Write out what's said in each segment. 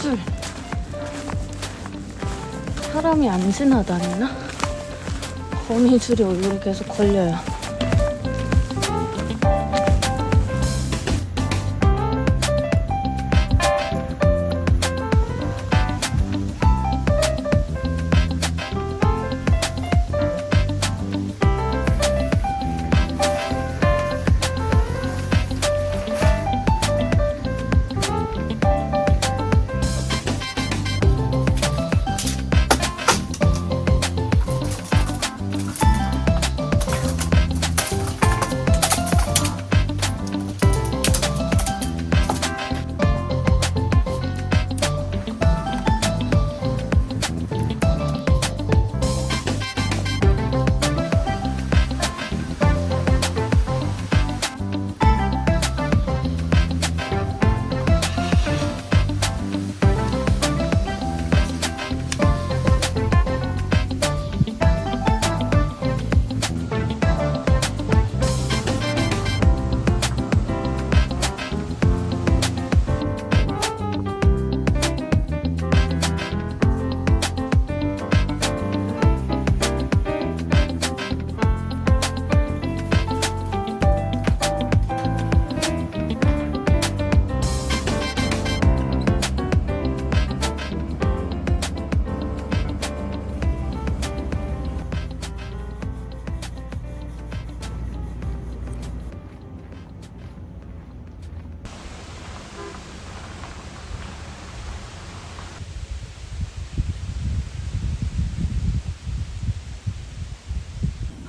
거미줄. 사람이 안 지나다니나? 거미줄이 얼굴에 계속 걸려요.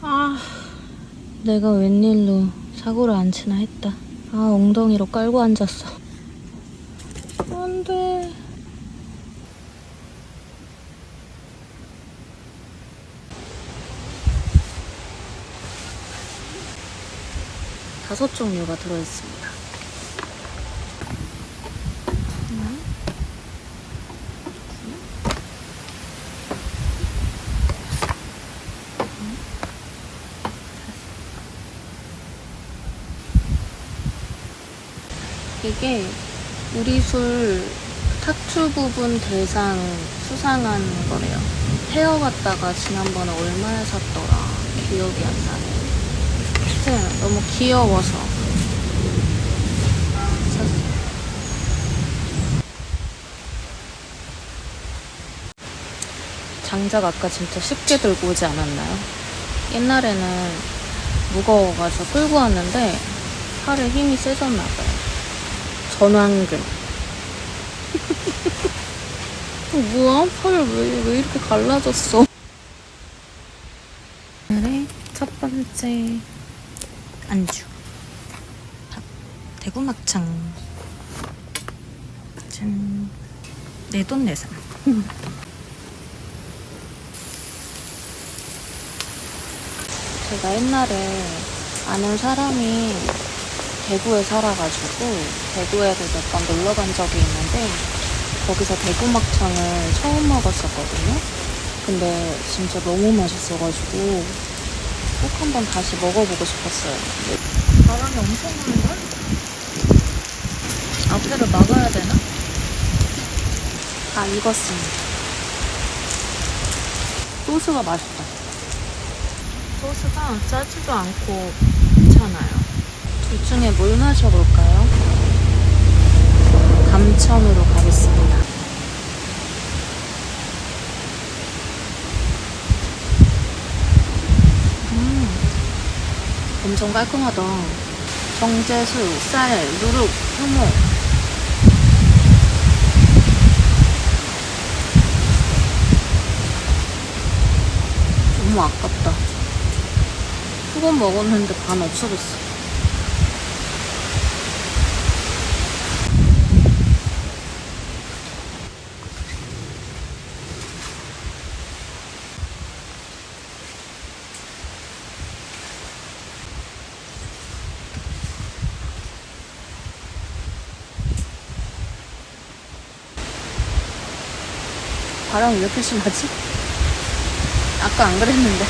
아, 내가 웬일로 사고를 안 치나 했다. 아, 엉덩이로 깔고 앉았어. 안 돼. 다섯 종류가 들어있습니다. 이게 우리 술 타투 부분 대상 수상한 거래요. 헤어 갖다가 지난번에 얼마에 샀더라. 기억이 안 나네. 하여튼 너무 귀여워서 샀어요. 장작 아까 진짜 쉽게 들고 오지 않았나요? 옛날에는 무거워가지고 끌고 왔는데 팔에 힘이 세졌나 봐요. 전완근. 어, 뭐야? 팔을 왜, 왜 이렇게 갈라졌어? 오늘의 첫 번째 안주. 밥. 대구 막창. 짠. 내돈 내산. 제가 옛날에 아는 사람이 대구에 살아가지고 대구에도 몇 번 놀러 간 적이 있는데 거기서 대구 막창을 처음 먹었었거든요. 근데 진짜 너무 맛있어가지고 꼭 한번 다시 먹어보고 싶었어요. 바람이 엄청 부는걸? 앞에를 막아야 되나? 다 익었습니다. 소스가 맛있다. 소스가 짜지도 않고 괜찮아요. 둘 중에 뭘 마셔볼까 요? 감천으로 가겠습니다. 음, 엄청 깔끔하다. 정제수, 쌀, 누룩, 효모. 너무 아깝다. 두 번 먹었는데 반 없어졌어. 바람이 왜 이렇게 심하지? 아까 안 그랬는데.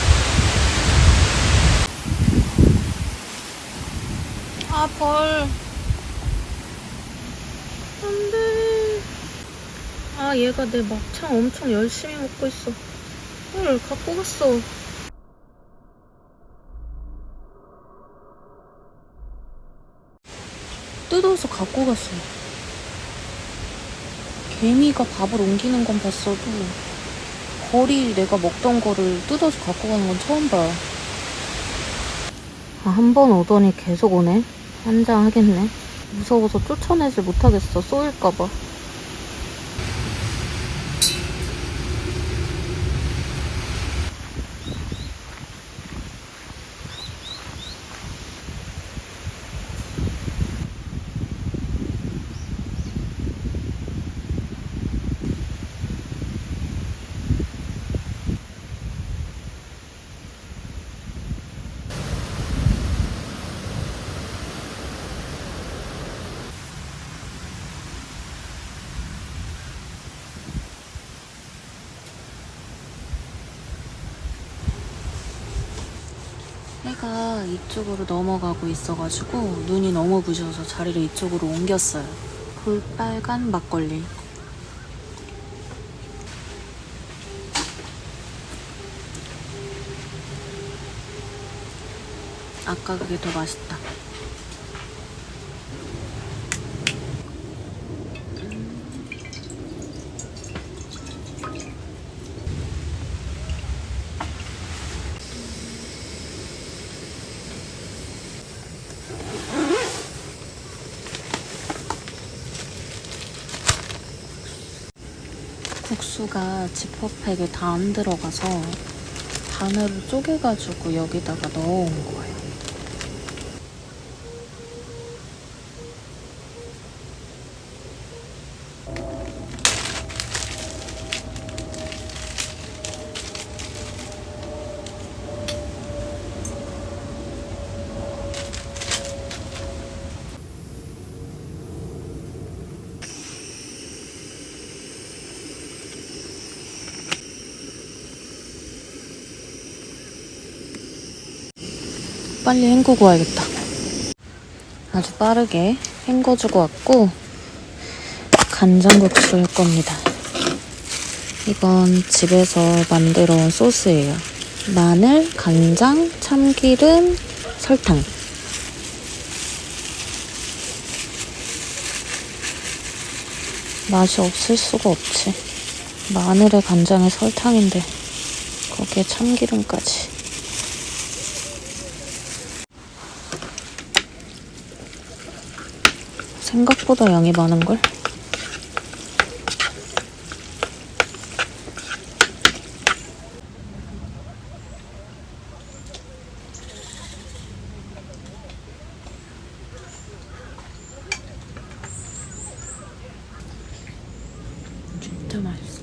아, 벌. 안 돼. 아 얘가 내 막창 엄청 열심히 먹고 있어. 헐 갖고 갔어. 뜯어서 갖고 갔어. 개미가 밥을 옮기는 건 봤어도 거리 내가 먹던 거를 뜯어서 갖고 가는 건 처음 봐. 아, 한 번 오더니 계속 오네. 환장하겠네. 무서워서 쫓아내질 못하겠어. 쏘일까봐. 해가 이쪽으로 넘어가고 있어가지고 눈이 너무 부셔서 자리를 이쪽으로 옮겼어요. 볼빨간 막걸리. 아까 그게 더 맛있다. 국수가 지퍼백에 다 안 들어가서 반으로 쪼개가지고 여기다가 넣어온 거예요. 빨리 헹구고 와야겠다. 아주 빠르게 헹궈주고 왔고 간장국수 할 겁니다. 이건 집에서 만들어 온 소스예요. 마늘, 간장, 참기름, 설탕. 맛이 없을 수가 없지. 마늘에 간장에 설탕인데 거기에 참기름까지. 생각보다 양이 많은걸? 진짜 맛있어.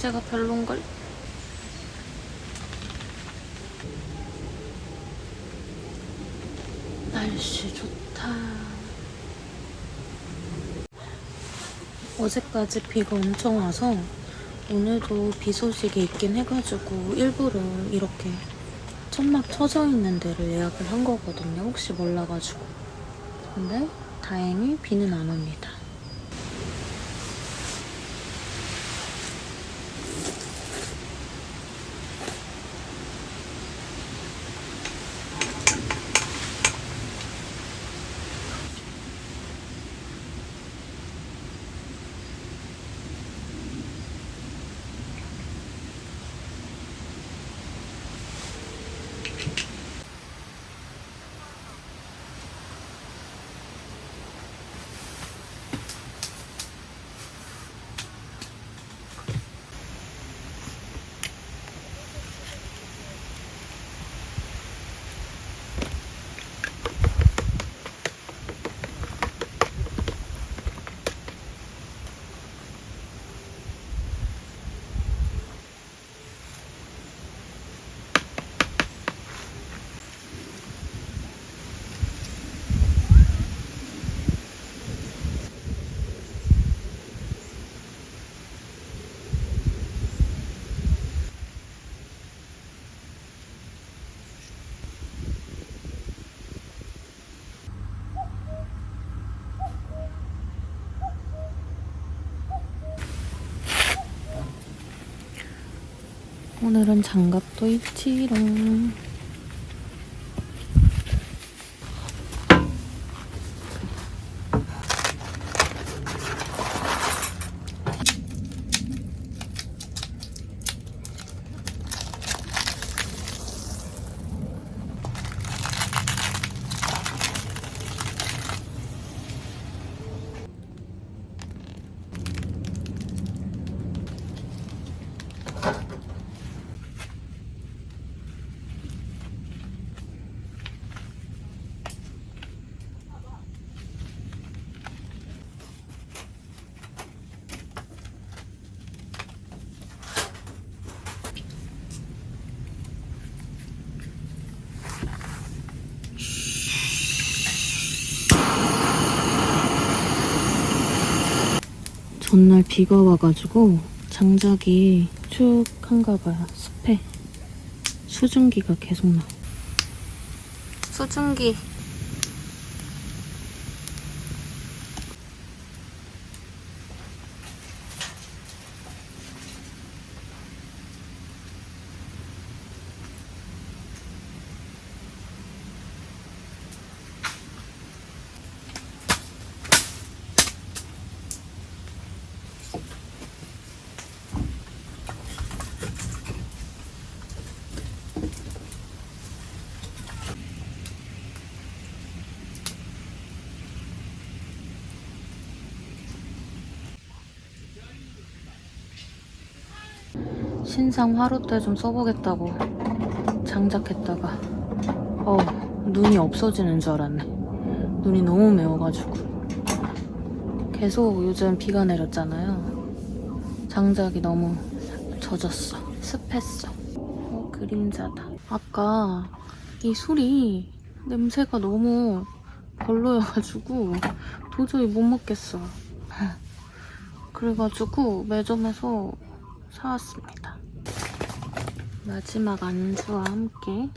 냄새가 별론걸? 날씨 좋다. 어제까지 비가 엄청 와서 오늘도 비 소식이 있긴 해가지고 일부러 이렇게 천막 쳐져 있는 데를 예약을 한 거거든요. 혹시 몰라가지고. 근데 다행히 비는 안 옵니다. 오늘은 장갑도 입지롱. 전날 비가 와가지고 장작이 쭉 한가 봐요. 습해. 수증기가 계속 나. 수증기. 신상 화롯대 좀 써보겠다고 장작했다가. 어 눈이 없어지는 줄 알았네. 눈이 너무 매워가지고. 계속 요즘 비가 내렸잖아요. 장작이 너무 젖었어. 습했어. 어 그림자다. 아까 이 술이 냄새가 너무 별로여가지고 도저히 못 먹겠어. 그래가지고 매점에서 사왔습니다. 마지막 안주와 함께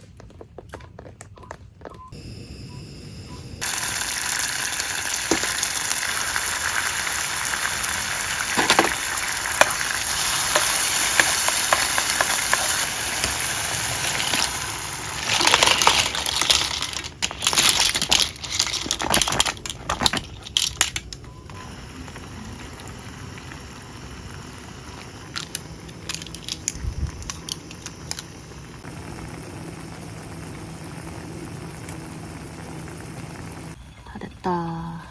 다 됐다.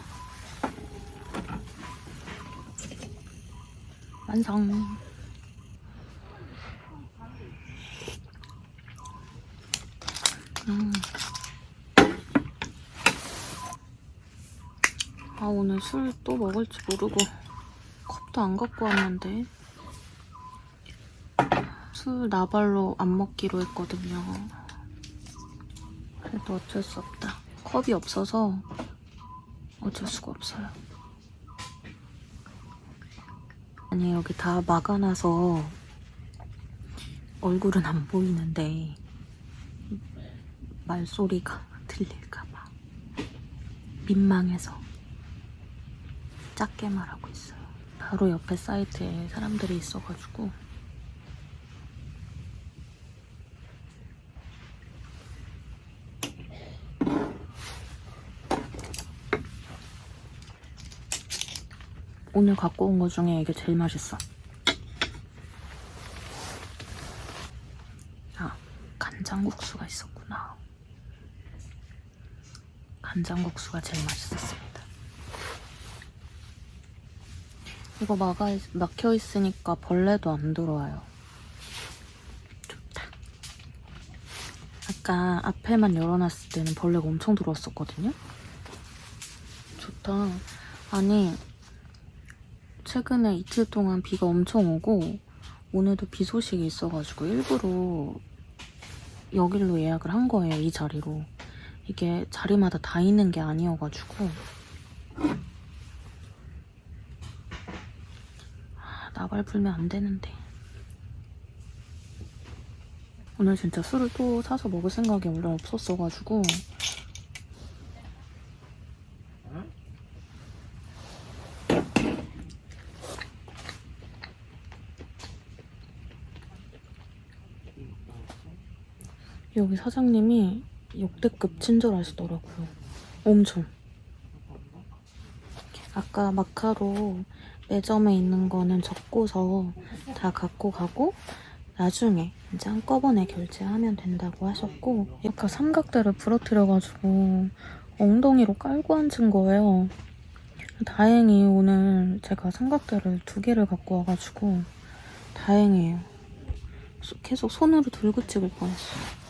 완성. 음. 아, 오늘 술 또 먹을지 모르고 컵도 안 갖고 왔는데. 술 나발로 안 먹기로 했거든요. 그래도 어쩔 수 없다. 컵이 없어서 어쩔 수가 없어요. 아니, 여기 다 막아놔서 얼굴은 안 보이는데 말소리가 들릴까봐 민망해서 작게 말하고 있어요. 바로 옆에 사이트에 사람들이 있어가지고 오늘 갖고 온 거 중에 이게 제일 맛있어. 아, 간장국수가 있었구나. 간장국수가 제일 맛있었습니다. 이거 막아, 막혀 있으니까 벌레도 안 들어와요. 좋다. 아까 앞에만 열어놨을 때는 벌레가 엄청 들어왔었거든요. 좋다. 아니, 최근에 이틀 동안 비가 엄청 오고 오늘도 비 소식이 있어가지고 일부러 여길로 예약을 한 거예요 이 자리로. 이게 자리마다 다 있는 게 아니어가지고. 아, 나발 불면 안 되는데. 오늘 진짜 술을 또 사서 먹을 생각이 원래 없었어가지고 여기 사장님이 역대급 친절하시더라고요. 엄청. 아까 마카로 매점에 있는 거는 적고서 다 갖고 가고 나중에 이제 한꺼번에 결제하면 된다고 하셨고 아까 삼각대를 부러뜨려가지고 엉덩이로 깔고 앉은 거예요. 다행히 오늘 제가 삼각대를 두 개를 갖고 와가지고 다행이에요. 소- 계속 손으로 들고 찍을 뻔했어.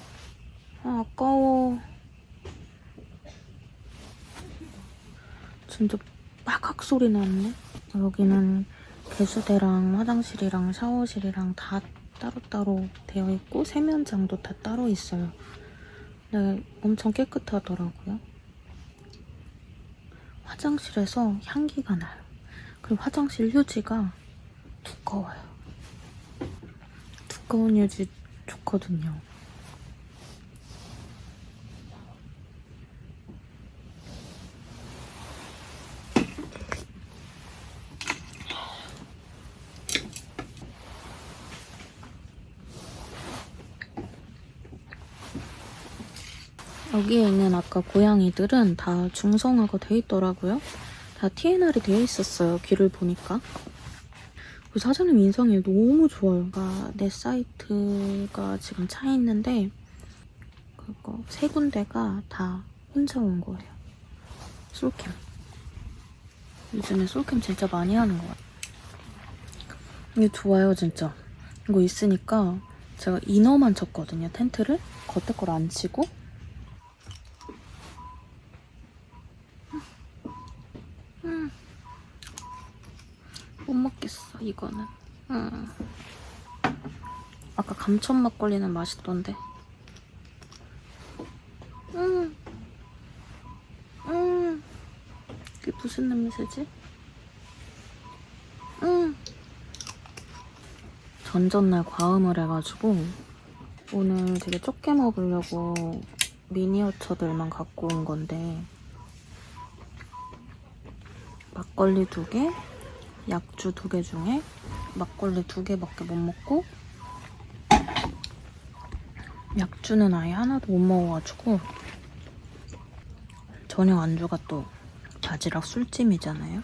아, 아까워. 진짜 빡악 소리 났네. 여기는 개수대랑 화장실이랑 샤워실이랑 다 따로따로 되어 있고 세면장도 다 따로 있어요. 근데 엄청 깨끗하더라고요. 화장실에서 향기가 나요. 그리고 화장실 휴지가 두꺼워요. 두꺼운 휴지 좋거든요. 여기에 있는 아까 고양이들은 다 중성화가 돼 있더라고요. 다 TNR이 되어 있었어요. 귀를 보니까. 그 사장님 인상이 너무 좋아요. 그러니까 내 사이트가 지금 차 있는데 그거 세 군데가 다 혼자 온 거예요. 솔캠. 요즘에 솔캠 진짜 많이 하는 것 같아요. 이게 좋아요, 진짜. 이거 있으니까 제가 이너만 쳤거든요, 텐트를. 겉에 걸 안 치고. 먹겠어, 이거는. 음. 아까 감천 막걸리는 맛있던데. 음. 음. 이게 무슨 냄새지? 음. 전전날 과음을 해가지고 오늘 되게 적게 먹으려고 미니어처들만 갖고 온 건데 막걸리 두 개, 약주 두 개 중에 막걸리 두 개밖에 못 먹고 약주는 아예 하나도 못 먹어가지고 저녁 안주가 또 바지락 술찜이잖아요.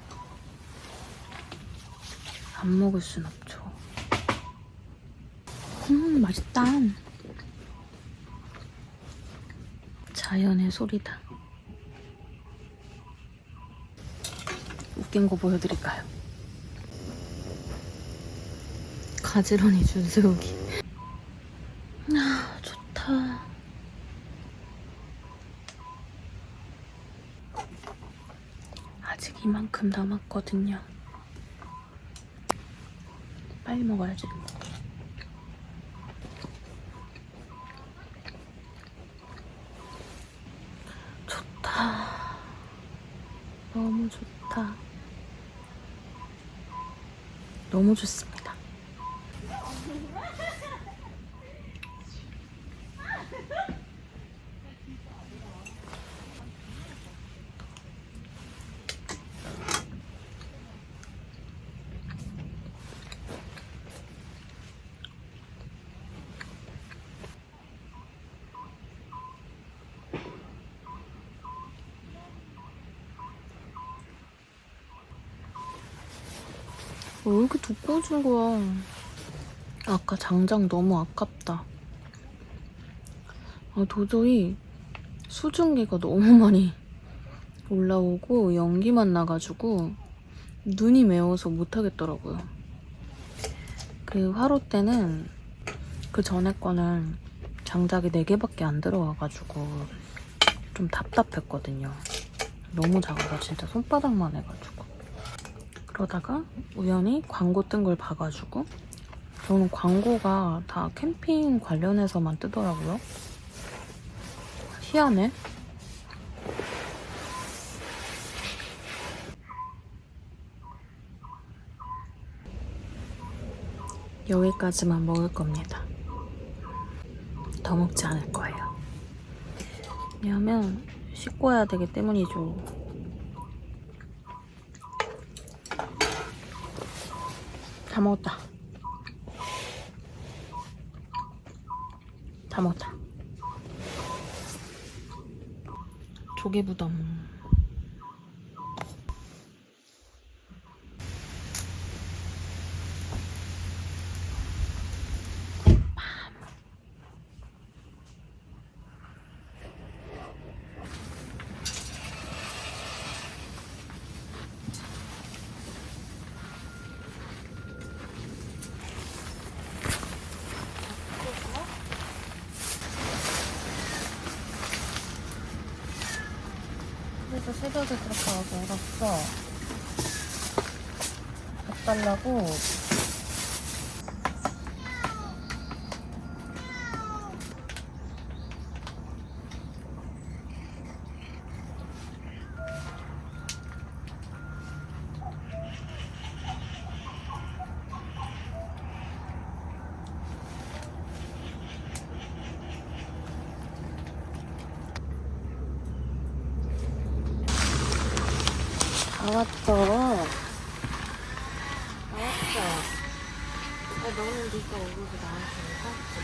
안 먹을 순 없죠. 음, 맛있다. 자연의 소리다. 웃긴 거 보여드릴까요? 가지런히 줄 세우기. 아, 좋다. 아직 이만큼 남았거든요. 빨리 먹어야지. 좋다. 너무 좋다. 너무 좋습니다. 왜 이렇게 두꺼워진 거야? 아까 장작 너무 아깝다. 아, 도저히 수증기가 너무 많이 올라오고 연기만 나가지고 눈이 매워서 못하겠더라고요. 그 화로 때는 그 전에 거는 장작이 4개밖에 안 들어와가지고 좀 답답했거든요. 너무 작아서 진짜 손바닥만 해가지고. 그러다가 우연히 광고 뜬 걸 봐가지고 저는 광고가 다 캠핑 관련해서만 뜨더라고요. 희한해. 여기까지만 먹을 겁니다. 더 먹지 않을 거예요. 왜냐하면 씻고 해야 되기 때문이죠. 다 먹었다. 다 먹었다. 조개부덤. 울었어. 밥 달라고. 다 왔어. 다 왔어. 야, 너는 네가 오르고 나한테 사왔지.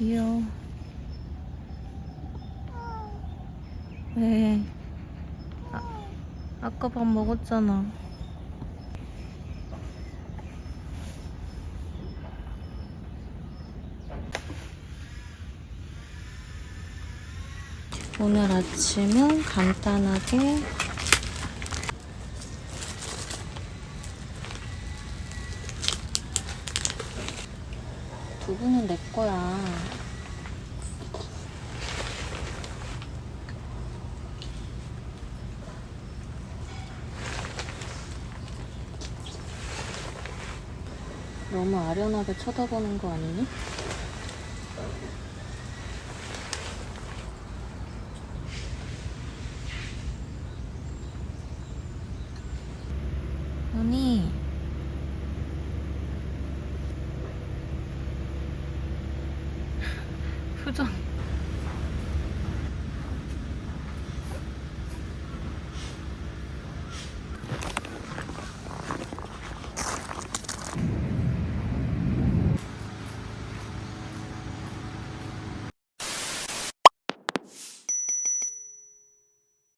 귀여워. 왜? 아, 아까 밥 먹었잖아. 오늘 아침은 간단하게 너무 아련하게 쳐다보는 거 아니니?